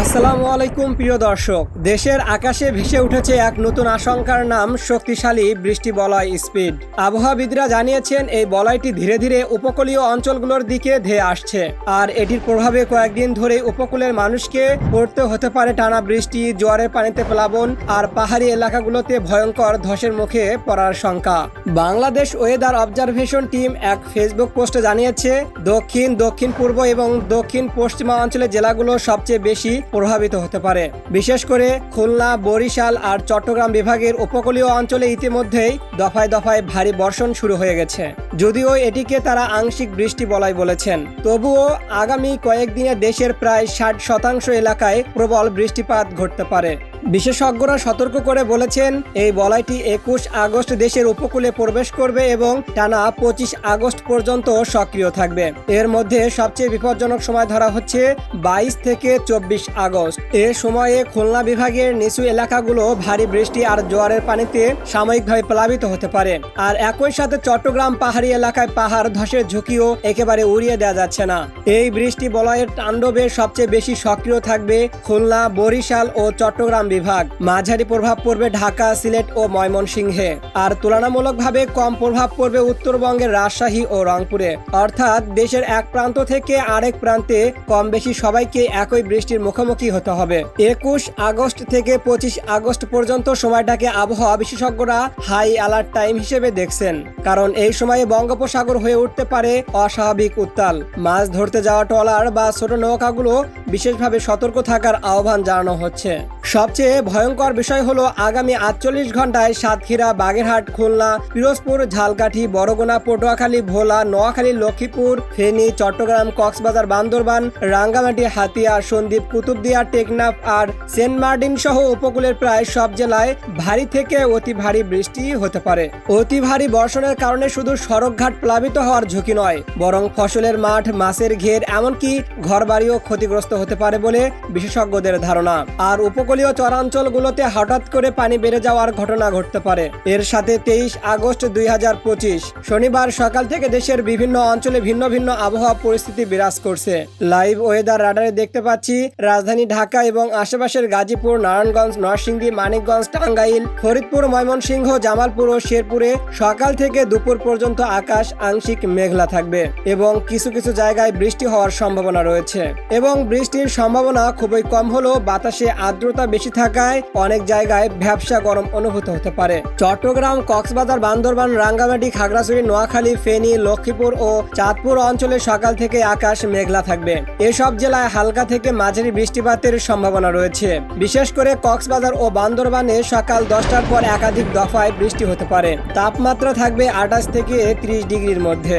আসসালামু আলাইকুম, প্রিয় দর্শক। দেশের আকাশে ভেসে উঠেছে এক নতুন আশঙ্কার নাম, শক্তিশালী বৃষ্টি বলয় স্পিড। আবহাওয়াবিদরা জানিয়েছেন, এই বলয়টি ধীরে ধীরে উপকূলীয় অঞ্চলগুলোর দিকে ধেয়ে আসছে। আর এটির প্রভাবে কয়েকদিন ধরে উপকূলের মানুষকে পড়তে হতে পারে টানা বৃষ্টি জোয়ারের পানিতে প্লাবন আর পাহাড়ি এলাকাগুলোতে ভয়ঙ্কর ধসের মুখে পড়ার শঙ্কা। বাংলাদেশ ওয়েদার অবজারভেশন টিম এক ফেসবুক পোস্টে জানিয়েছে, দক্ষিণ দক্ষিণ পূর্ব এবং দক্ষিণ পশ্চিমা অঞ্চলের জেলাগুলো সবচেয়ে বেশি প্রভাবিত হতে পারে। বিশেষ করে খুলনা, বরিশাল আর চট্টগ্রাম বিভাগের উপকূলীয় অঞ্চলে ইতিমধ্যেই দফায় দফায় ভারী বর্ষণ শুরু হয়ে গেছে। যদিও এটিকে তারা আংশিক বৃষ্টি বলাই বলেছেন। তবুও আগামী কয়েকদিনে দেশের প্রায় ষাট শতাংশ এলাকায় প্রবল বৃষ্টিপাত ঘটতে পারে। বিশেষজ্ঞরা সতর্ক করে বলেছেন, এই বলয়টি একুশ আগস্ট দেশের উপকূলে প্রবেশ করবে এবং টানা পঁচিশ আগস্ট পর্যন্ত সক্রিয় থাকবে। এর মধ্যে সবচেয়ে বিপজ্জনক সময় ধরা হচ্ছে বাইশ থেকে চব্বিশ আগস্ট। এ সময়ে খুলনা বিভাগের নিচু এলাকাগুলো ভারী বৃষ্টি আর জোয়ারের পানিতে সাময়িকভাবে প্লাবিত হতে পারে। আর একই সাথে চট্টগ্রাম পাহাড়ি এলাকায় পাহাড় ধসের ঝুঁকিও একেবারে উড়িয়ে দেওয়া যাচ্ছে না। এই বৃষ্টি বলয়ের তাণ্ডবে সবচেয়ে বেশি সক্রিয় থাকবে খুলনা, বরিশাল ও চট্টগ্রাম বিভাগ। মাঝারি প্রভাব পড়বে ঢাকা, সিলেট ও ময়মনসিংহে। আর তুলনামূলকভাবে কম প্রভাব পড়বে উত্তরবঙ্গের রাজশাহী ও রংপুরে। অর্থাৎ দেশের এক প্রান্ত থেকে আরেক প্রান্তে কম বেশি সবাইকে একই বৃষ্টির মুখোমুখি হতে হবে। একুশ আগস্ট থেকে পঁচিশ আগস্ট পর্যন্ত সময়টাকে আবহাওয়া বিশেষজ্ঞরা হাই অ্যালার্ট টাইম হিসেবে দেখছেন। কারণ এই সময়ে বঙ্গোপসাগর হয়ে উঠতে পারে অস্বাভাবিক উত্তাল। মাছ ধরতে যাওয়া ট্রলার বা ছোট নৌকাগুলো বিশেষভাবে সতর্ক থাকার আহ্বান জানানো হচ্ছে। সবচেয়ে ভয়ঙ্কর বিষয় হলো আগামী আটচল্লিশ ঘন্টায় সাতক্ষীরা, বাগেরহাট, খুলনা, পিরোজপুর, ঝালকাঠি বরগুনা পটুয়াখালী, ভোলা, নোয়াখালী, লক্ষ্মীপুর, ফেনী, চট্টগ্রাম, কক্সবাজার, বান্দরবান, রাঙ্গামাটি, হাতিয়া, সন্দ্বীপ, কুতুবদিয়া, টেকনাফ আর সেন্ট মার্টিন সহ উপকূলের প্রায় সব জেলায় ভারী থেকে অতি ভারী বৃষ্টি হতে পারে। অতি ভারী বর্ষণের কারণে শুধু সড়কঘাট প্লাবিত হওয়ার ঝুঁকি নয়, বরং ফসলের মাঠ, মাছের ঘের, এমনকি ঘরবাড়িও ক্ষতিগ্রস্ত হতে পারে বলে বিশেষজ্ঞদের ধারণা। আর উপকূলীয় চরাঞ্চলগুলোতে হঠাৎ করে পানি বেড়ে যাওয়ার ঘটনা ঘটতে পারে। এর সাথে তেইশ আগস্ট দুই হাজার পঁচিশ, শনিবার সকাল থেকে দেশের বিভিন্ন অঞ্চলে ভিন্ন ভিন্ন আবহাওয়া পরিস্থিতি বিরাজ করছে। লাইভ ওয়েদার রাডারে দেখতে পাচ্ছি রাজধানী ঢাকা এবং আশেপাশের গাজীপুর, নারায়ণগঞ্জ, নরসিংদী, মানিকগঞ্জ, টাঙ্গাইল, ফরিদপুর, ময়মনসিংহ, জামালপুর ও শেরপুরে সকাল থেকে দুপুর পর্যন্ত আকাশ আংশিক মেঘলা থাকবে এবং কিছু কিছু জায়গায় বৃষ্টি হওয়ার সম্ভাবনা রয়েছে। এবং বৃষ্টির সম্ভাবনা খুবই কম হলেও বাতাসে আর্দ্রতা বেশি থাকায় অনেক জায়গায় ভ্যাবসা গরম অনুভূত হতে পারে। চট্টগ্রাম, কক্সবাজার, বান্দরবান, রাঙ্গামাটি, খাগড়াছড়ি, নোয়াখালী, ফেনী, লক্ষ্মীপুর ও চাঁদপুর অঞ্চলে সকাল থেকে আকাশ মেঘলা থাকবে। এসব জেলায় হালকা থেকে মাঝারি বৃষ্টিপাতের সম্ভাবনা রয়েছে। বিশেষ করে কক্সবাজার ও বান্দরবানে সকাল দশটার পর একাধিক দফায় বৃষ্টি হতে পারে। তাপমাত্রা থাকবে আঠাশ থেকে ত্রিশ ডিগ্রির মধ্যে।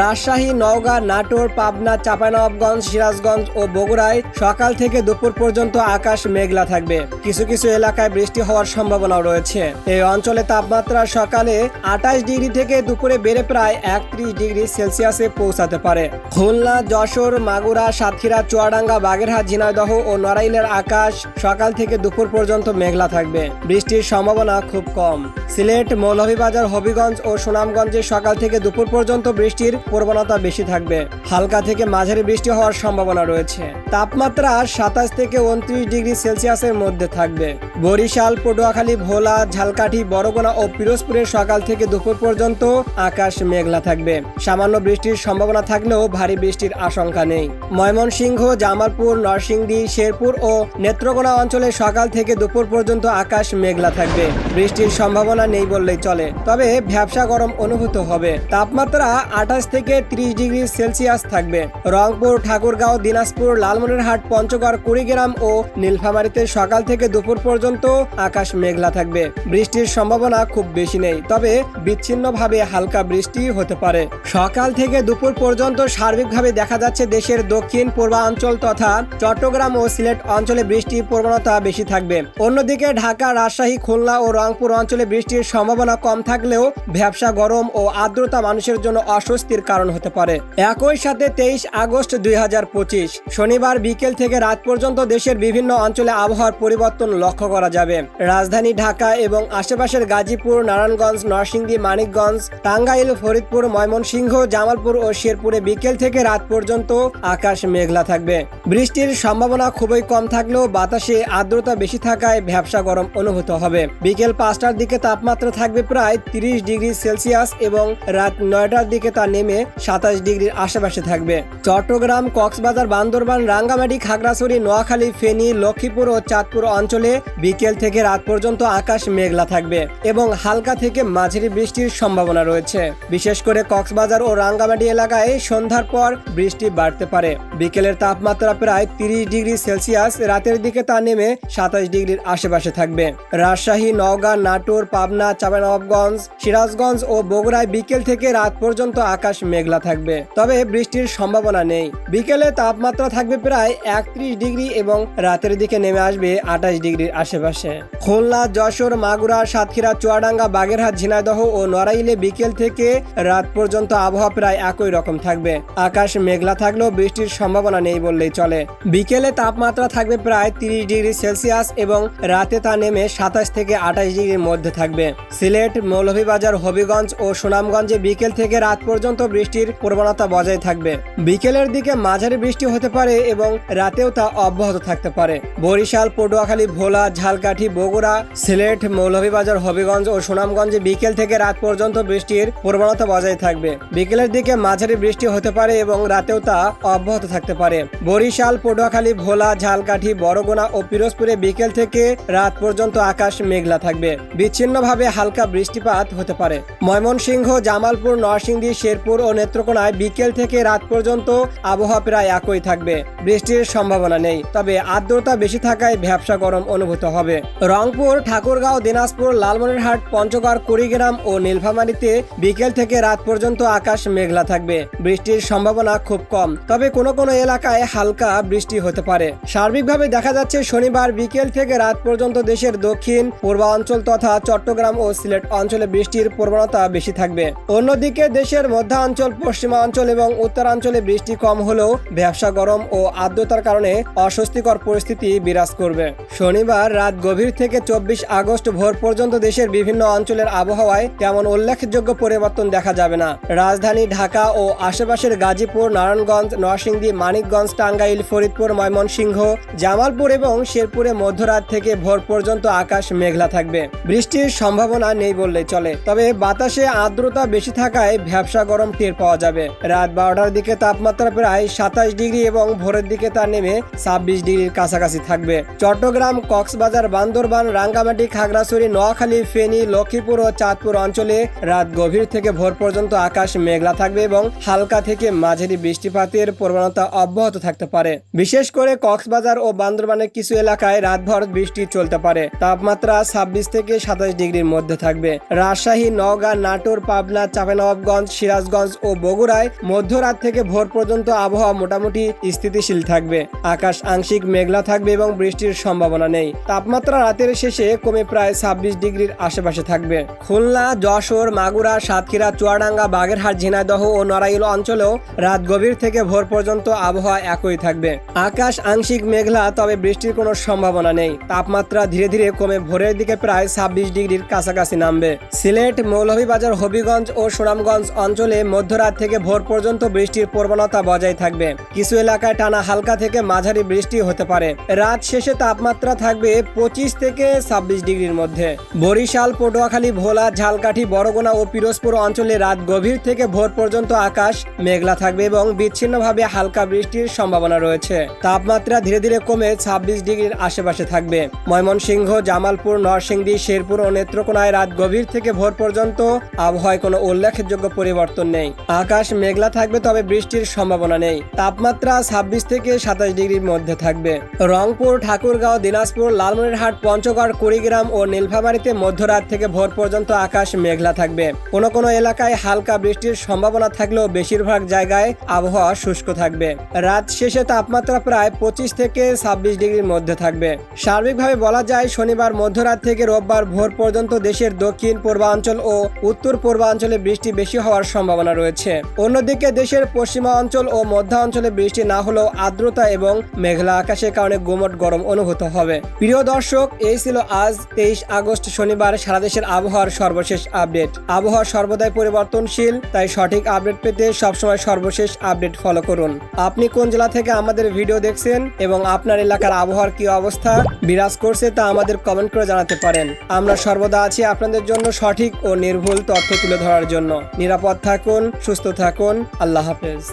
রাজশাহী, নওগাঁ, নাটোর, পাবনা, চাঁপাইনবাবগঞ্জ, সিরাজগঞ্জ ও বগুড়ায় সকাল থেকে দুপুর পর্যন্ত আকাশ মেঘলা থাকবে। কিছু কিছু এলাকায় বৃষ্টি হওয়ার সম্ভাবনাও রয়েছে। এই অঞ্চলে তাপমাত্রা সকালে আঠাশ ডিগ্রি থেকে দুপুরে বেড়ে প্রায় একত্রিশ ডিগ্রি সেলসিয়াসে পৌঁছাতে পারে। খুলনা, যশোর, মাগুরা, সাতক্ষীরা, চুয়াডাঙ্গা, বাগেরহাট, ঝিনাইদহ ও নড়াইলের আকাশ সকাল থেকে দুপুর পর্যন্ত মেঘলা থাকবে। বৃষ্টির সম্ভাবনা খুব কম। সিলেট, মৌলভীবাজার, হবিগঞ্জ ও সুনামগঞ্জে সকাল থেকে দুপুর পর্যন্ত বৃষ্টির প্রবণতা বেশি থাকবে। হালকা থেকে মাঝারি বৃষ্টি হওয়ার সম্ভাবনা রয়েছে। তাপমাত্রা সাতাশ থেকে উনত্রিশ ডিগ্রি সেলসিয়াসের মধ্যে থাকবে। বরিশাল, পটুয়াখালী, ভোলা, ঝালকাঠি, বরগুনা ও পিরোজপুরের সকাল থেকে দুপুর পর্যন্ত আকাশ মেঘলা থাকবে। সামান্য বৃষ্টির সম্ভাবনা থাকলেও ভারী বৃষ্টির আশঙ্কা নেই। ময়মনসিংহ, জামালপুর, নরসিংদী, শেরপুর ও নেত্রকোনা অঞ্চলে সকাল থেকে দুপুর পর্যন্ত আকাশ মেঘলা থাকবে। বৃষ্টির সম্ভাবনা নেই বললেই চলে। তবে ভ্যাবসা গরম অনুভূত হবে। তাপমাত্রা আঠাশ থেকে ত্রিশ ডিগ্রি সেলসিয়াস থাকবে। রংপুর, ঠাকুরগাঁও, দিনাজপুর, লালমনিরহাট, পঞ্চগড়, কুড়িগ্রাম ও নীলফামারীতে সকাল থেকে দুপুর পর্যন্ত আকাশ মেঘলা থাকবে। বৃষ্টির সম্ভাবনা খুব বেশি নেই, তবে বিচ্ছিন্নভাবে হালকা বৃষ্টি হতে পারে। সকাল থেকে দুপুর পর্যন্ত সার্বিকভাবে দেখা যাচ্ছে দেশের দক্ষিণ পূর্বাঞ্চল তথা চট্টগ্রাম ও সিলেট অঞ্চলে বৃষ্টির প্রবণতা বেশি থাকবে। অন্যদিকে ঢাকা, রাজশাহী, খুলনা ও রংপুর অঞ্চলে বৃষ্টির সম্ভাবনা কম থাকলেও ভ্যাবসা গরম ও আর্দ্রতা মানুষের জন্য অস্বস্তির কারণ হতে পারে। একই সাথে তেইশ আগস্ট দুই হাজার পঁচিশ, শনিবার বিকেল থেকে রাত পর্যন্ত দেশের বিভিন্ন অঞ্চলে আবহাওয়ার পরিবর্তন লক্ষ্য করা যাবে। রাজধানী ঢাকা এবং আশেপাশের গাজীপুর, নারায়ণগঞ্জ, নরসিংদী, মানিকগঞ্জ, টাঙ্গাইল, ফরিদপুর, ময়মনসিংহ, জামালপুর ও শেরপুরে বিকেল থেকে রাত পর্যন্ত আকাশ মেঘলা থাকবে। বৃষ্টির সম্ভাবনা খুবই কম থাকলেও বাতাসে আর্দ্রতা বেশি থাকায় ভ্যাবসা গরম অনুভূত হবে। বিকেল পাঁচটার দিকে তাপমাত্রা থাকবে প্রায় তিরিশ ডিগ্রি সেলসিয়াস এবং রাত নয়টার দিকে তা নেমে সাতাশ ডিগ্রির আশেপাশে থাকবে। চট্টগ্রাম, কক্সবাজার, বান্দরবান, রাঙ্গামাটি, খাগড়াছড়ি, নোয়াখালী, ফেনী, লক্ষ্মীপুর ও চাঁদপুর অঞ্চলে বিকেল থেকে রাত পর্যন্ত আকাশ মেঘলা থাকবে এবং হালকা থেকে মাঝারি বৃষ্টির সম্ভাবনা রয়েছে। বিশেষ করে কক্সবাজার ও রাঙ্গামাটি এলাকায় সন্ধ্যার পর বৃষ্টি বাড়তে পারে। বিকেলের তাপমাত্রা প্রায় তিরিশ ডিগ্রি সেলসিয়াস, রাতের দিকে তা নেমে সাতাশ ডিগ্রির আশেপাশে থাকবে। রাজশাহী, নওগাঁ, নাটোর, পাবনা, চাঁপাইনবাবগঞ্জ, সিরাজগঞ্জ ও বগুড়ায় বিকেল থেকে রাত পর্যন্ত আকাশ মেঘলা থাকবে। তবে বৃষ্টির সম্ভাবনা নেই। বিকেলে তাপমাত্রা থাকবে প্রায় একত্রিশ ডিগ্রি এবং রাতের দিকে নেমে আসবে আঠাশ ডিগ্রির আশেপাশে। খুলনা, যশোর, মাগুরা, সাতক্ষীরা, চুয়াডাঙ্গা, বাগেরহাট, ঝিনাইদহ ও নড়াইলে বিকেল থেকে রাত পর্যন্ত আবহাওয়া প্রায় একই রকম থাকবে। আকাশ মেঘলা থাকলেও বৃষ্টির সম্ভাবনা নেই বললেই চলে। বিকেলে তাপমাত্রা থাকবে প্রায় তিরিশ ডিগ্রি সেলসিয়াস এবং রাতে তা নেমে সাতাশ থেকে আঠাশ ডিগ্রির মধ্যে থাকবে। সিলেট, মৌলভীবাজার, হবিগঞ্জ ও সুনামগঞ্জে বিকেল থেকে রাত পর্যন্ত বৃষ্টির প্রবণতা বজায় থাকবে। বিকেলের দিকে মাঝারি বৃষ্টি হতে পারে এবং রাতেও তা অব্যাহত থাকতে পারে। বরিশাল, পটুয়াখালী ভোলা, ঝালকাঠি, বগুড়া, সিলেট, মৌলভীবাজার, হবিগঞ্জ ও সুনামগঞ্জে বিকেল থেকে রাত পর্যন্ত বৃষ্টির প্রবণতা বজায় থাকবে। বিকেলের দিকে মাঝারি বৃষ্টি হতে পারে এবং রাতেও তা অব্যাহত থাকতে পারে। বরিশাল, পটুয়াখালী, ভোলা, ঝালকাঠি, বরগুনা ও পিরোজপুরে বিকেল থেকে রাত পর্যন্ত আকাশ মেঘলা থাকবে। বিচ্ছিন্নভাবে হালকা বৃষ্টিপাত হতে পারে। ময়মনসিংহ, জামালপুর, নরসিংদী, শেরপুর ও নেত্রকোনায় বিকেল থেকে রাত পর্যন্ত আবহাওয়া প্রায় একই থাকবে। বৃষ্টির সম্ভাবনা নেই, তবে আর্দ্রতা বেশি থাকায় ভ্যাবসা গরম অনুভূত হবে। রংপুর, ঠাকুরগাঁও, দিনাজপুর, লালমনিরহাট, পঞ্চগড়, কুড়িগ্রাম ও নীলফামারীতে বিকেল থেকে রাত পর্যন্ত আকাশ মেঘলা থাকবে। বৃষ্টির সম্ভাবনা খুব কম, তবে কোনো কোনো এলাকায় হালকা বৃষ্টি হতে পারে। সার্বিকভাবে দেখা যাচ্ছে শনিবার বিকেল থেকে রাত পর্যন্ত দেশের দক্ষিণ, পূর্বাঞ্চল তথা চট্টগ্রাম ও সিলেট অঞ্চলে বৃষ্টির প্রবণতা বেশি থাকবে। অন্যদিকে দেশের মধ্যাঞ্চল, পশ্চিমাঞ্চল এবং উত্তরাঞ্চলে বৃষ্টি কম হলেও ব্যবসা গরম ও আর্দ্রতার কারণে অস্বস্তিকর পরিস্থিতি বিরাজ করবে। শনিবার রাত গভীর থেকে চব্বিশ আগস্ট ভোর পর্যন্ত দেশের বিভিন্ন অঞ্চলের আবহাওয়ায় তেমন উল্লেখযোগ্য পরিবর্তন দেখা যাবে না। রাজধানী ঢাকা ও আশেপাশের গাজীপুর, নারায়ণগঞ্জ, নরসিংদী, মানিকগঞ্জ, টাঙ্গাইল, ফরিদপুর, ময়মনসিংহ, জামালপুর এবং শেরপুরে মধ্যরাত থেকে ভোর পর্যন্ত আকাশ মেঘলা থাকবে। বৃষ্টির সম্ভাবনা নেই বললেই চলে। তবে বাতাসে আর্দ্রতা বেশি থাকায় ভ্যাবসা গরম টের পাওয়া যাবে। রাত বারোটার দিকে তাপমাত্রা প্রায় সাতাশ ডিগ্রি এবং ভোরের দিকে তা নেমে ছাব্বিশ ডিগ্রির কাছাকাছি থাকবে। চট্টগ্রাম কক্সবাজার, বান্দরবান, রাঙ্গামাটি, খাগড়াছড়ি, নোয়াখালী, ফেনী, লক্ষ্মীপুর ও চাঁদপুর অঞ্চলে রাত গভীর থেকে ভোর পর্যন্ত আকাশ মেঘলা থাকবে এবং হালকা থেকে মাঝারি বৃষ্টিপাতের প্রবণতা অব্যাহত থাকতে পারে। বিশেষ করে কক্সবাজার ও বান্দরবানের কিছু এলাকায় রাতভর বৃষ্টি চলতে পারে। তাপমাত্রা ছাব্বিশ থেকে সাতাশ ডিগ্রির মধ্যে থাকবে। রাজশাহী, নওগাঁ, নাটোর, পাবনা, চাঁপাইনবাবগঞ্জ, সিরাজগঞ্জ ও বগুড়ায় মধ্যরাত থেকে ভোর পর্যন্ত আবহাওয়া মোটামুটি স্থিতিশীল থাকবে। আকাশ আংশিক মেঘলা থাকবে এবং বৃষ্টির সম্ভাবনা নেই। তাপমাত্রা রাতের শেষে কমে প্রায় ছাব্বিশ ডিগ্রির আশেপাশে থাকবে। খুলনা, যশোর, মাগুরা, সাতক্ষীরা, চুয়াডাঙ্গা, বাগেরহাট, ঝিনাইদহ ও নড়াইল অঞ্চলেও রাত গভীর থেকে ভোর পর্যন্ত আবহাওয়া একই থাকবে। আকাশ আংশিক মেঘলা, তবে বৃষ্টির কোনো সম্ভাবনা নেই। তাপমাত্রা ধীরে ধীরে কমে ভোরের দিকে প্রায় ছাব্বিশ ডিগ্রির কাছাকাছি নামবে। সিলেট, মৌলভীবাজার, হবিগঞ্জ ও সুনামগঞ্জ অঞ্চলে মধ্যরাত থেকে ভোর পর্যন্ত বৃষ্টির প্রবণতা বজায় থাকবে। কিছু এলাকায় টানা হালকা থেকে মাঝারি বৃষ্টি হতে পারে। রাত শেষে তাপমাত্রা থাকবে পঁচিশ থেকে ছাব্বিশ ডিগ্রির মধ্যে। বরিশাল, পটুয়াখালী, ভোলা, ঝালকাঠি, বরগুনা ও পিরোজপুর অঞ্চলে রাত গভীর থেকে ভোর পর্যন্ত আকাশ মেঘলা থাকবে এবং বিচ্ছিন্নভাবে হালকা বৃষ্টির সম্ভাবনা রয়েছে। তাপমাত্রা ধীরে ধীরে কমে ছাব্বিশ ডিগ্রির আশেপাশে থাকবে। ময়মনসিংহ, জামালপুর, নরসিংদী, শেরপুর ও নেত্রকোনায় রাত গভীর থেকে ভোর পর্যন্ত আবহাওয়ায় কোনো উল্লেখযোগ্য পরিবর্তন নেই। আকাশ মেঘলা থাকবে তবে বৃষ্টির সম্ভাবনা নেই। তাপমাত্রা ছাব্বিশ থেকে সাতাশ ডিগ্রির মধ্যে থাকবে। রংপুর, ঠাকুরগাঁও দিনাজপুর, লালমনিরহাট, পঞ্চগড়, কুড়িগ্রাম ও নীলফামারীতে মধ্যরাত থেকে ভোর পর্যন্ত আকাশ মেঘলা থাকবে। কোনো কোনো এলাকায় হালকা বৃষ্টির সম্ভাবনা থাকলেও বেশিরভাগ জায়গায় আবহাওয়া শুষ্ক থাকবে। রাত শেষে তাপমাত্রা প্রায় পঁচিশ থেকে ছাব্বিশ ডিগ্রির মধ্যে থাকবে। সার্বিকভাবে বলা যায়, শনিবার মধ্যরাত থেকে রোববার ভোর পর্যন্ত দেশের দক্ষিণ পূর্বাঞ্চল ও উত্তর পূর্বাঞ্চলে বৃষ্টি বেশি হওয়ার সম্ভাবনা রয়েছে। অন্যদিকে দেশের পশ্চিমা অঞ্চল ও মধ্য অঞ্চলে বৃষ্টি না হলেও আর্দ্রতা এবং মেঘলা আকাশের কারণে গুমট গরম অনুভূত হবে। প্রিয় দর্শক, এই ছিল আজ তেইশ আগস্ট শনিবার সারা দেশের আবহাওয়ার সর্বশেষ আপডেট। আবহাওয়া সর্বদাই পরিবর্তনশীল, তাই সঠিক আপডেট পেতে সবসময় সর্বশেষ আপডেট ফলো করুন। আপনি কোন জেলা থেকে আমাদের ভিডিও দেখছেন এবং আপনার এলাকার আবহাওয়ার কি অবস্থা, বিরাজ করছে তা আমাদের কমেন্ট করে জানাতে পারেন। আমরা সর্বদা আছি আপনাদের জন্য সঠিক ও নির্ভুল তথ্য তুলে ধরার জন্য। নিরাপদ থাকুন, সুস্থ থাকুন। আল্লাহ হাফেজ।